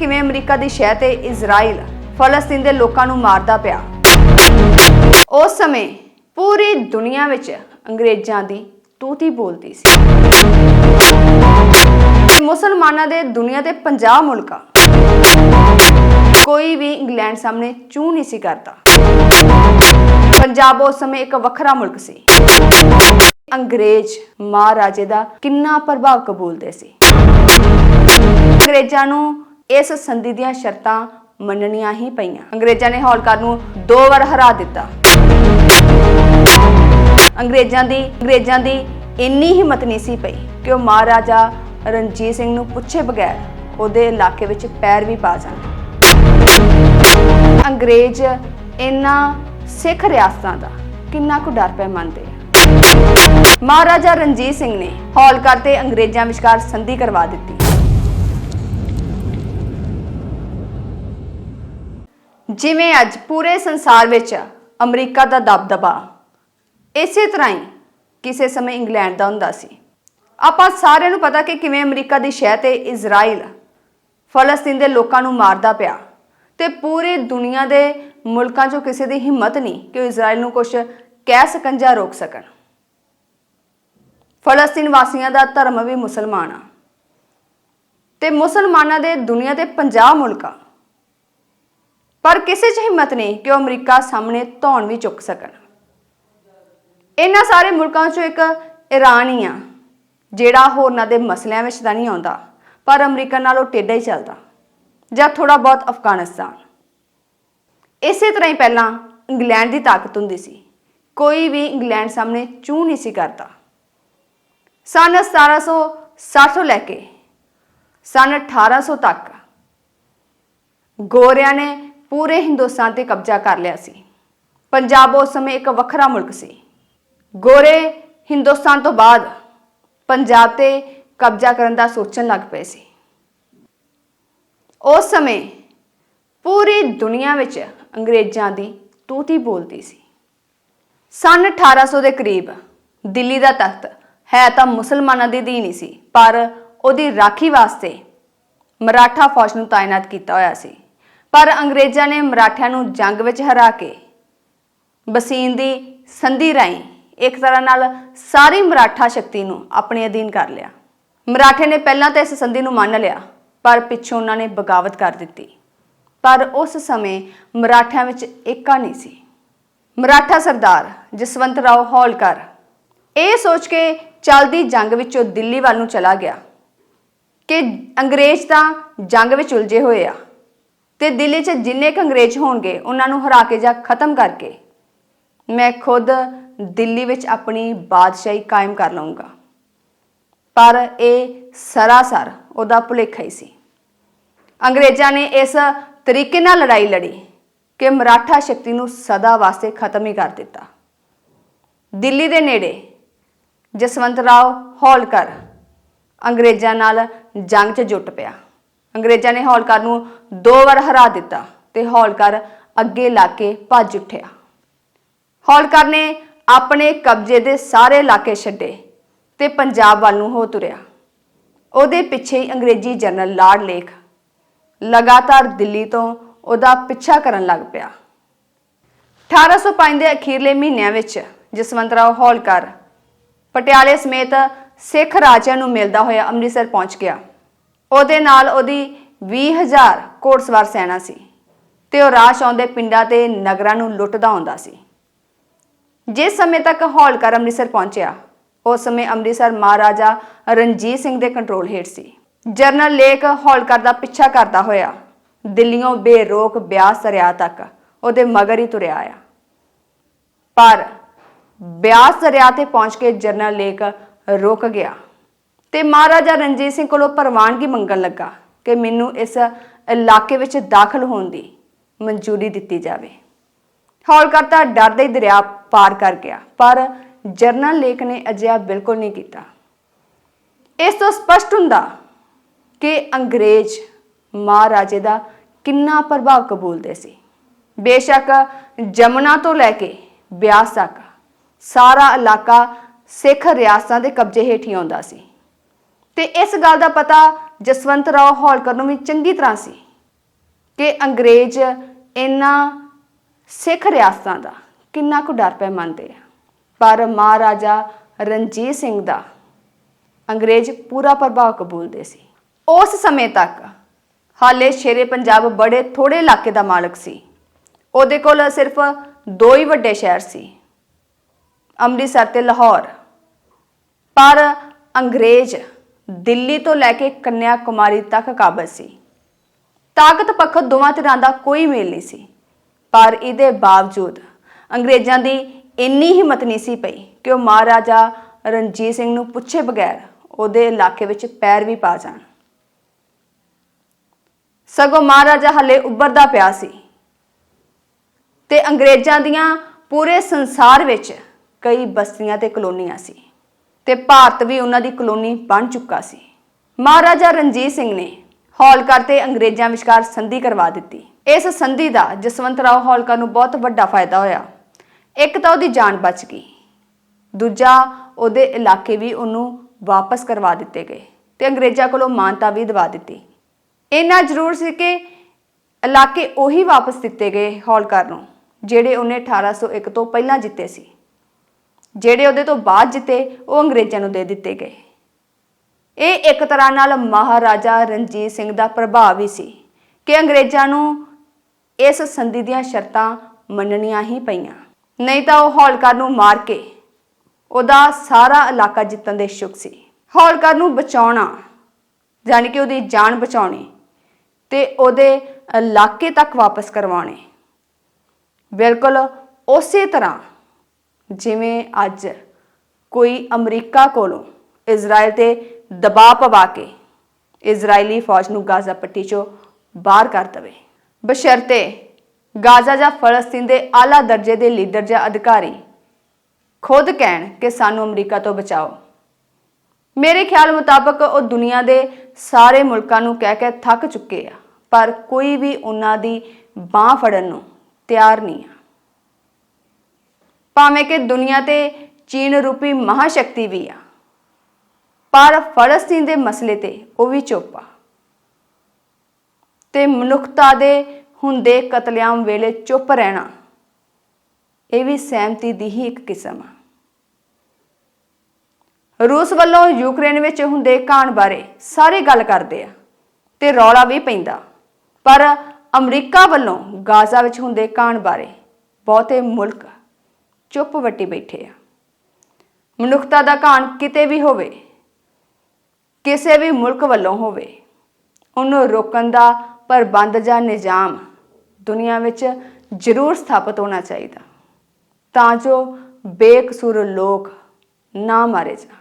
ਕਿਵੇਂ ਅਮਰੀਕਾ ਦੀ ਸ਼ਹਿ ਤੇ ਇਜ਼ਰਾਈਲ ਫਲਸਤੀਨ ਦੇ ਲੋਕਾਂ ਨੂੰ ਮਾਰਦਾ ਪਿਆ? ਉਸ ਸਮੇਂ ਪੂਰੀ ਦੁਨੀਆ ਵਿੱਚ ਅੰਗਰੇਜ਼ਾਂ ਦੀ ਤੂਤੀ ਬੋਲਦੀ ਸੀ। ਮੁਸਲਮਾਨਾਂ ਦੇ ਦੁਨੀਆ ਦੇ 50 ਮੁਲਕਾਂ, ਕੋਈ ਵੀ ਇੰਗਲੈਂਡ ਸਾਹਮਣੇ ਚੂੰ ਨਹੀਂ ਸੀ ਕਰਦਾ। ਪੰਜਾਬ ਉਸ ਸਮੇਂ ਇੱਕ ਵੱਖਰਾ ਮੁਲਕ ਸੀ। ਅੰਗਰੇਜ਼ ਮਹਾਰਾਜੇ ਦਾ ਕਿੰਨਾ ਪ੍ਰਭਾਵ ਕਬੂਲਦੇ ਸੀ। ਅੰਗਰੇਜ਼ਾਂ ਨੂੰ ਇਸ ਸੰਧੀ ਦੀਆਂ ਸ਼ਰਤਾਂ ਮੰਨਣੀਆਂ ਹੀ ਪਈਆਂ। ਅੰਗਰੇਜ਼ਾਂ ਨੇ ਹੌਲਕਾਰ ਨੂੰ ਦੋ ਵਾਰ ਹਰਾ ਦਿੱਤਾ। ਅੰਗਰੇਜ਼ਾਂ ਦੀ ਅੰਗਰੇਜ਼ਾਂ ਦੀ ਇੰਨੀ ਹਿੰਮਤ ਨਹੀਂ ਸੀ ਪਈ ਕਿ ਉਹ ਮਹਾਰਾਜਾ ਰਣਜੀਤ ਸਿੰਘ ਨੂੰ ਪੁੱਛੇ ਬਗੈਰ ਉਹਦੇ ਇਲਾਕੇ ਵਿੱਚ ਪੈਰ ਵੀ ਪਾ ਜਾਣ। ਅੰਗਰੇਜ਼ ਇਹਨਾਂ ਸਿੱਖ ਰਿਆਸਤਾਂ ਦਾ ਕਿੰਨਾ ਕੁ ਡਰ ਪੈ ਮੰਨਦੇ ਮਹਾਰਾਜਾ ਰਣਜੀਤ ਸਿੰਘ ਨੇ ਹੌਲਕਾਰ ਤੇ ਅੰਗਰੇਜ਼ਾਂ ਵਿਚਕਾਰ ਸੰਧੀ ਕਰਵਾ ਦਿੱਤੀ। ਜਿਵੇਂ ਅੱਜ ਪੂਰੇ ਸੰਸਾਰ ਵਿੱਚ ਅਮਰੀਕਾ ਦਾ ਦਬਦਬਾ। ਇਸੇ ਤਰ੍ਹਾਂ ਹੀ ਕਿਸੇ ਸਮੇਂ ਇੰਗਲੈਂਡ ਦਾ ਹੁੰਦਾ ਸੀ। ਆਪਾਂ ਸਾਰਿਆਂ ਨੂੰ ਪਤਾ ਕਿ ਕਿਵੇਂ ਅਮਰੀਕਾ ਦੀ ਸ਼ਹਿ ਤੇ ਇਜ਼ਰਾਈਲ ਫਲਸਤੀਨ ਦੇ ਲੋਕਾਂ ਨੂੰ ਮਾਰਦਾ ਪਿਆ ਤੇ ਪੂਰੀ ਦੁਨੀਆ ਦੇ ਮੁਲਕਾਂ 'ਚੋਂ ਕਿਸੇ ਦੀ ਹਿੰਮਤ ਨਹੀਂ ਕਿ ਉਹ ਇਜ਼ਰਾਈਲ ਨੂੰ ਕੁਝ ਕਹਿ ਸਕਣ ਜਾਂ ਰੋਕ ਸਕਣ। ਫਲਸਤੀਨ ਵਾਸੀਆਂ ਦਾ ਧਰਮ ਵੀ ਮੁਸਲਮਾਨ ਆ। ਤੇ ਮੁਸਲਮਾਨਾਂ ਦੇ ਦੁਨੀਆ ਦੇ 50 ਮੁਲਕਾਂ ਪਰ ਕਿਸੇ 'ਚ ਹਿੰਮਤ ਨਹੀਂ ਕਿ ਉਹ ਅਮਰੀਕਾ ਸਾਹਮਣੇ ਧੌਣ ਵੀ ਚੁੱਕ ਸਕਣ। ਇਹਨਾਂ ਸਾਰੇ ਮੁਲਕਾਂ 'ਚੋਂ ਇੱਕ ਈਰਾਨ ਹੀ ਆ, ਜਿਹੜਾ ਹੋਰਨਾਂ ਦੇ ਮਸਲਿਆਂ ਵਿੱਚ ਤਾਂ ਨਹੀਂ ਆਉਂਦਾ, ਪਰ ਅਮਰੀਕਾ ਨਾਲ ਉਹ ਟੇਢਾ ਹੀ ਚੱਲਦਾ, ਜਾਂ ਥੋੜਾ ਬਹੁਤ ਅਫਗਾਨਿਸਤਾਨ। ਇਸੇ ਤਰ੍ਹਾਂ ਹੀ ਪਹਿਲਾਂ ਇੰਗਲੈਂਡ ਦੀ ਤਾਕਤ ਹੁੰਦੀ ਸੀ। ਕੋਈ ਵੀ ਇੰਗਲੈਂਡ ਸਾਹਮਣੇ ਚੂੰ ਨਹੀਂ ਸੀ ਕਰਦਾ। ਸਨ 1760 ਤੋਂ ਲੈ ਕੇ ਸਨ 1800 ਤੱਕ ਗੋਰਿਆਂ ਨੇ ਪੂਰੇ ਹਿੰਦੁਸਤਾਨ ਤੇ ਕਬਜ਼ਾ ਕਰ ਲਿਆ ਸੀ। ਪੰਜਾਬ ਉਸ ਸਮੇਂ ਇੱਕ ਵੱਖਰਾ ਮੁਲਕ ਸੀ। ਗੋਰੇ ਹਿੰਦੁਸਤਾਨ ਤੋਂ ਬਾਅਦ ਪੰਜਾਬ ਤੇ ਕਬਜ਼ਾ ਕਰਨ ਦਾ ਸੋਚਣ ਲੱਗ ਪਏ ਸੀ। ਉਸ ਸਮੇਂ ਪੂਰੀ ਦੁਨੀਆ ਵਿੱਚ ਅੰਗਰੇਜ਼ਾਂ ਦੀ ਤੂਤੀ ਬੋਲਦੀ ਸੀ। ਸਨ 1800 ਦੇ ਕਰੀਬ ਦਿੱਲੀ ਦਾ ਤਖਤ ਹੈ ਤਾਂ ਮੁਸਲਮਾਨਾਂ ਦੀ ਦੀਨ ਹੀ ਸੀ, ਪਰ ਉਹਦੀ ਰਾਖੀ ਵਾਸਤੇ ਮਰਾਠਾ ਫੌਜ ਨੂੰ ਤਾਇਨਾਤ ਕੀਤਾ ਹੋਇਆ ਸੀ। ਪਰ ਅੰਗਰੇਜ਼ਾਂ ਨੇ ਮਰਾਠਿਆਂ ਨੂੰ ਜੰਗ ਵਿੱਚ ਹਰਾ ਕੇ ਬਸੀਨ ਦੀ ਸੰਧੀ ਰਾਹੀਂ ਇੱਕ ਤਰ੍ਹਾਂ ਨਾਲ ਸਾਰੀ ਮਰਾਠਾ ਸ਼ਕਤੀ ਨੂੰ ਆਪਣੇ ਅਧੀਨ ਕਰ ਲਿਆ। ਮਰਾਠੇ ਨੇ ਪਹਿਲਾਂ ਤਾਂ ਇਸ ਸੰਧੀ ਨੂੰ ਮੰਨ ਲਿਆ, ਪਰ ਪਿੱਛੋਂ ਉਹਨਾਂ ਨੇ ਬਗਾਵਤ ਕਰ ਦਿੱਤੀ। ਪਰ ਉਸ ਸਮੇਂ ਮਰਾਠਿਆਂ ਵਿੱਚ ਏਕਾ ਨਹੀਂ ਸੀ। ਮਰਾਠਾ ਸਰਦਾਰ ਜਸਵੰਤ ਰਾਓ ਹੌਲਕਰ ਇਹ ਸੋਚ ਕੇ ਚੱਲਦੀ ਜੰਗ ਵਿੱਚੋਂ ਦਿੱਲੀ ਵੱਲ ਨੂੰ ਚਲਾ ਗਿਆ ਕਿ ਅੰਗਰੇਜ਼ ਤਾਂ ਜੰਗ ਵਿੱਚ ਉਲਝੇ ਹੋਏ ਆ। ਤੇ ਦਿੱਲੀ 'ਚ ਜਿੰਨੇ ਕ ਅੰਗਰੇਜ਼ ਹੋਣਗੇ, ਉਹਨਾਂ ਨੂੰ ਹਰਾ ਕੇ ਜਾਂ ਖਤਮ ਕਰਕੇ ਮੈਂ ਖੁਦ ਦਿੱਲੀ ਵਿੱਚ ਆਪਣੀ ਬਾਦਸ਼ਾਹੀ ਕਾਇਮ ਕਰ ਲਵਾਂਗਾ ਪਰ ਇਹ ਸਰਾਸਰ ਉਹਦਾ ਭੁਲੇਖਾ ਹੀ ਸੀ। ਅੰਗਰੇਜ਼ਾਂ ਨੇ ਇਸ ਤਰੀਕੇ ਨਾਲ ਲੜਾਈ ਲੜੀ ਕਿ ਮਰਾਠਾ ਸ਼ਕਤੀ ਨੂੰ ਸਦਾ ਵਾਸਤੇ ਖਤਮ ਹੀ ਕਰ ਦਿੱਤਾ। ਦਿੱਲੀ ਦੇ ਨੇੜੇ ਜਸਵੰਤ ਰਾਓ ਹੌਲਕਰ ਅੰਗਰੇਜ਼ਾਂ ਨਾਲ ਜੰਗ 'ਚ ਜੁਟ ਪਿਆ। ਅੰਗਰੇਜ਼ਾਂ ਨੇ ਹੌਲਕਰ ਨੂੰ ਦੋ ਵਾਰ ਹਰਾ ਦਿੱਤਾ ਤੇ ਹੌਲਕਰ ਅੱਗੇ ਲਾ ਕੇ ਭੱਜ ਉੱਠਿਆ। ਹੌਲਕਰ ਨੇ ਆਪਣੇ ਕਬਜ਼ੇ ਦੇ ਸਾਰੇ ਇਲਾਕੇ ਛੱਡੇ ਤੇ ਪੰਜਾਬ ਵੱਲ ਨੂੰ ਹੋ ਤੁਰਿਆ। ਉਹਦੇ ਪਿੱਛੇ ਹੀ ਅੰਗਰੇਜ਼ੀ ਜਨਰਲ ਲਾਰਡ ਲੇਖ ਲਗਾਤਾਰ ਦਿੱਲੀ ਤੋਂ ਉਹਦਾ ਪਿੱਛਾ ਕਰਨ ਲੱਗ ਪਿਆ। 1805 ਦੇ ਅਖੀਰਲੇ ਮਹੀਨਿਆਂ ਵਿੱਚ ਜਸਵੰਤਰਾਓ ਹੌਲਕਰ ਪਟਿਆਲੇ ਸਮੇਤ ਸਿੱਖ ਰਾਜਿਆਂ ਨੂੰ ਮਿਲਦਾ ਹੋਇਆ ਅੰਮ੍ਰਿਤਸਰ ਪਹੁੰਚ ਗਿਆ। ਉਹਦੇ ਨਾਲ ਉਹਦੀ 20000 ਘੋੜਸਵਾਰ ਸੈਨਾ ਸੀ ਤੇ ਉਹ ਰਾਸ਼ ਆਉਂਦੇ ਪਿੰਡਾਂ ਤੇ ਨਗਰਾਂ ਨੂੰ ਲੁੱਟਦਾ ਆਉਂਦਾ ਸੀ। ਜਿਸ ਸਮੇਂ ਤੱਕ ਹੌਲਕਰ ਅੰਮ੍ਰਿਤਸਰ ਪਹੁੰਚਿਆ, ਉਸ ਸਮੇਂ ਅੰਮ੍ਰਿਤਸਰ ਮਹਾਰਾਜਾ ਰਣਜੀਤ ਸਿੰਘ ਦੇ ਕੰਟਰੋਲ ਹੇਠ ਸੀ। ਜਰਨਲ ਲੇਕ ਹੌਲਕਰ ਦਾ ਪਿੱਛਾ ਕਰਦਾ ਹੋਇਆ ਦਿੱਲੀੋਂ ਬੇਰੋਕ ਬਿਆਸ ਦਰਿਆ ਤੱਕ ਉਹਦੇ ਮਗਰ ਹੀ ਤੁਰਿਆ ਆਇਆ। ਪਰ ਬਿਆਸ ਦਰਿਆ ਤੇ ਪਹੁੰਚ ਕੇ ਜਰਨਲ ਲੇਕ ਰੁਕ ਗਿਆ। ਤੇ ਮਹਾਰਾਜਾ ਰਣਜੀਤ ਸਿੰਘ ਕੋਲੋਂ ਪ੍ਰਵਾਨਗੀ ਮੰਗਣ ਲੱਗਾ ਕਿ ਮੈਨੂੰ ਇਸ ਇਲਾਕੇ ਵਿੱਚ ਦਾਖਲ ਹੋਣ ਦੀ ਮਨਜ਼ੂਰੀ ਦਿੱਤੀ ਜਾਵੇ। ਹੌਲਕਰ ਤਾਂ ਡਰਦੇ ਹੀ ਦਰਿਆ ਪਾਰ ਕਰ ਗਿਆ, ਪਰ ਜਰਨਲ ਲੇਖ ਨੇ ਅਜਿਹਾ ਬਿਲਕੁਲ ਨਹੀਂ ਕੀਤਾ। ਇਸ ਤੋਂ ਸਪਸ਼ਟ ਹੁੰਦਾ ਕਿ ਅੰਗਰੇਜ਼ ਮਹਾਰਾਜੇ ਦਾ ਕਿੰਨਾ ਪ੍ਰਭਾਵ ਕਬੂਲਦੇ ਸੀ। ਬੇਸ਼ੱਕ ਜਮਨਾ ਤੋਂ ਲੈ ਕੇ ਬਿਆਸ ਤੱਕ ਸਾਰਾ ਇਲਾਕਾ ਸਿੱਖ ਰਿਆਸਤਾਂ ਦੇ ਕਬਜ਼ੇ ਹੇਠ ਹੀ ਆਉਂਦਾ ਸੀ। ਤੇ ਇਸ ਗੱਲ ਦਾ ਪਤਾ ਜਸਵੰਤ ਰਾਓ ਹੌਲਕਰ ਨੂੰ ਵੀ ਚੰਗੀ ਤਰ੍ਹਾਂ ਸੀ ਕਿ ਅੰਗਰੇਜ਼ ਇਹਨਾਂ ਸਿੱਖ ਰਿਆਸਤਾਂ ਦਾ ਕਿੰਨਾ ਕੁ ਡਰ ਪੈ ਮੰਨਦੇ ਆ। ਪਰ ਮਹਾਰਾਜਾ ਰਣਜੀਤ ਸਿੰਘ ਦਾ ਅੰਗਰੇਜ਼ ਪੂਰਾ ਪ੍ਰਭਾਵ ਕਬੂਲਦੇ ਸੀ। ਉਸ ਸਮੇਂ ਤੱਕ ਹਾਲੇ ਸ਼ੇਰੇ ਪੰਜਾਬ ਬੜੇ ਥੋੜੇ ਇਲਾਕੇ ਦਾ ਮਾਲਕ ਸੀ। ਉਹਦੇ ਕੋਲ ਸਿਰਫ ਦੋ ਹੀ ਵੱਡੇ ਸ਼ਹਿਰ ਸੀ, ਅੰਮ੍ਰਿਤਸਰ ਤੇ ਲਾਹੌਰ। ਪਰ ਅੰਗਰੇਜ਼ ਦਿੱਲੀ ਤੋਂ ਲੈ ਕੇ ਕੰਨਿਆ ਕੁਮਾਰੀ ਤੱਕ ਕਾਬਜ਼ ਸੀ। ਤਾਕਤ ਪੱਖੋਂ ਦੋਵਾਂ ਧਿਰਾਂ ਦਾ ਕੋਈ ਮੇਲ ਨਹੀਂ ਸੀ। ਪਰ ਇਹਦੇ ਬਾਵਜੂਦ ਅੰਗਰੇਜ਼ਾਂ ਦੀ ਇੰਨੀ ਹਿੰਮਤ ਨਹੀਂ ਸੀ ਪਈ ਕਿ ਉਹ ਮਹਾਰਾਜਾ ਰਣਜੀਤ ਸਿੰਘ ਨੂੰ ਪੁੱਛੇ ਬਗੈਰ ਉਹਦੇ ਇਲਾਕੇ ਵਿੱਚ ਪੈਰ ਵੀ ਪਾ ਜਾਣ। ਸਗੋਂ ਮਹਾਰਾਜਾ ਹੱਲੇ ਉੱਭਰਦਾ ਪਿਆ ਸੀ ਤੇ ਅੰਗਰੇਜ਼ਾਂ ਦੀਆਂ ਪੂਰੇ ਸੰਸਾਰ ਵਿੱਚ ਕਈ ਬਸਤੀਆਂ ਤੇ ਕਲੋਨੀਆਂ ਸੀ। ਤੇ ਭਾਰਤ ਵੀ ਉਹਨਾਂ ਦੀ ਕਲੋਨੀ ਬਣ ਚੁੱਕਾ ਸੀ। ਮਹਾਰਾਜਾ ਰਣਜੀਤ ਸਿੰਘ ਨੇ ਹੌਲਕਰ ਤੇ ਅੰਗਰੇਜ਼ਾਂ ਵਿਚਕਾਰ ਸੰਧੀ ਕਰਵਾ ਦਿੱਤੀ। ਇਸ ਸੰਧੀ ਦਾ ਜਸਵੰਤ ਰਾਓ ਹੌਲਕਰ ਨੂੰ ਬਹੁਤ ਵੱਡਾ ਫਾਇਦਾ ਹੋਇਆ। ਇੱਕ ਤਾਂ ਉਹਦੀ ਜਾਨ ਬਚ ਗਈ। ਦੂਜਾ, ਉਹਦੇ ਇਲਾਕੇ ਵੀ ਉਹਨੂੰ ਵਾਪਸ ਕਰਵਾ ਦਿੱਤੇ ਗਏ ਤੇ ਅੰਗਰੇਜ਼ਾਂ ਕੋਲੋਂ ਮਾਨਤਾ ਵੀ ਦਿਵਾ ਦਿੱਤੀ। ਇੰਨਾ ਜ਼ਰੂਰ ਸੀ ਕਿ ਇਲਾਕੇ ਉਹੀ ਵਾਪਸ ਦਿੱਤੇ ਗਏ ਹੌਲਕਰ ਨੂੰ, ਜਿਹੜੇ ਉਹਨੇ 1801 ਤੋਂ ਪਹਿਲਾਂ ਜਿੱਤੇ ਸੀ। ਜਿਹੜੇ ਉਹਦੇ ਤੋਂ ਬਾਅਦ ਜਿੱਤੇ, ਉਹ ਅੰਗਰੇਜ਼ਾਂ ਨੂੰ ਦੇ ਦਿੱਤੇ ਗਏ। ਇਹ ਇੱਕ ਤਰ੍ਹਾਂ ਨਾਲ ਮਹਾਰਾਜਾ ਰਣਜੀਤ ਸਿੰਘ ਦਾ ਪ੍ਰਭਾਵ ਹੀ ਸੀ ਕਿ ਅੰਗਰੇਜ਼ਾਂ ਨੂੰ ਇਸ ਸੰਧੀ ਦੀਆਂ ਸ਼ਰਤਾਂ ਮੰਨਣੀਆਂ ਹੀ ਪਈਆਂ। ਨਹੀਂ ਤਾਂ ਉਹ ਹੌਲਕਰ ਨੂੰ ਮਾਰ ਕੇ ਉਹਦਾ ਸਾਰਾ ਇਲਾਕਾ ਜਿੱਤਣ ਦੇ ਇਛੁਕ ਸੀ। ਹੌਲਕਰ ਨੂੰ ਬਚਾਉਣਾ, ਯਾਨੀ ਕਿ ਉਹਦੀ ਜਾਨ ਬਚਾਉਣੀ ਤੇ ਉਹਦੇ ਇਲਾਕੇ ਤੱਕ ਵਾਪਸ ਕਰਵਾਉਣੇ। ਬਿਲਕੁਲ ਉਸੇ ਤਰ੍ਹਾਂ ਜਿਵੇਂ ਅੱਜ ਕੋਈ ਅਮਰੀਕਾ ਕੋਲੋਂ ਇਜ਼ਰਾਈਲ ਤੇ ਦਬਾਅ ਪਵਾ ਕੇ ਇਜ਼ਰਾਈਲੀ ਫੌਜ ਨੂੰ ਗਾਜ਼ਾ ਪੱਟੀ ਚੋਂ ਬਾਹਰ ਕਰ ਦਵੇ। ਬਸ਼ਰਤੇ ਗਾਜ਼ਾ ਜਾਂ ਫਲਸਤੀਨ ਦੇ ਆਲਾ ਦਰਜੇ ਦੇ ਲੀਡਰ ਜਾਂ ਅਧਿਕਾਰੀ ਖੁਦ ਕਹਿਣ ਕਿ ਸਾਨੂੰ ਅਮਰੀਕਾ ਤੋਂ ਬਚਾਓ। ਮੇਰੇ ਖਿਆਲ ਮੁਤਾਬਕ ਉਹ ਦੁਨੀਆ ਦੇ ਸਾਰੇ ਮੁਲਕਾਂ ਨੂੰ ਕਹਿ ਕੇ ਥੱਕ ਚੁੱਕੇ ਆ, ਪਰ ਕੋਈ ਵੀ ਉਹਨਾਂ ਦੀ ਬਾਹ ਫੜਨ ਨੂੰ ਤਿਆਰ ਨਹੀਂ ਆ। ਭਾਵੇਂ ਕਿ ਦੁਨੀਆ ਤੇ ਚੀਨ ਰੂਪੀ ਮਹਾਸ਼ਕਤੀ ਵੀ ਆ, ਪਰ ਫਲਸਤੀਨ ਦੇ ਮਸਲੇ ਤੇ ਉਹ ਵੀ ਚੁੱਪ ਆ। ਤੇ ਮਨੁੱਖਤਾ ਦੇ ਹੁੰਦੇ ਕਤਲੇਆਮ ਵੇਲੇ ਚੁੱਪ ਰਹਿਣਾ, ਇਹ ਵੀ ਸਹਿਮਤੀ ਦੀ ਹੀ ਇੱਕ ਕਿਸਮ ਆ। ਰੂਸ ਵੱਲੋਂ ਯੂਕਰੇਨ ਵਿੱਚ ਹੁੰਦੇ ਕਾਂਡ ਬਾਰੇ ਸਾਰੇ ਗੱਲ ਕਰਦੇ ਆ ਤੇ ਰੌਲਾ ਵੀ ਪੈਂਦਾ, ਪਰ ਅਮਰੀਕਾ ਵੱਲੋਂ ਗਾਜ਼ਾ ਵਿੱਚ ਹੁੰਦੇ ਕਾਂਡ ਬਾਰੇ ਬਹੁਤੇ ਮੁਲਕ ਚੁੱਪ ਵੱਟੀ ਬੈਠੇ ਆ। ਮਨੁੱਖਤਾ ਦਾ ਕਾਂਡ ਕਿਤੇ ਵੀ ਹੋਵੇ, ਕਿਸੇ ਵੀ ਮੁਲਕ ਵੱਲੋਂ ਹੋਵੇ, ਉਹਨੂੰ ਰੋਕਣ ਦਾ ਪ੍ਰਬੰਧ ਜਾਂ ਨਿਜ਼ਾਮ ਦੁਨੀਆ ਵਿੱਚ ਜ਼ਰੂਰ ਸਥਾਪਿਤ ਹੋਣਾ ਚਾਹੀਦਾ, ਤਾਂ ਜੋ ਬੇਕਸੂਰ ਲੋਕ ਨਾ ਮਾਰੇ ਜਾਣ।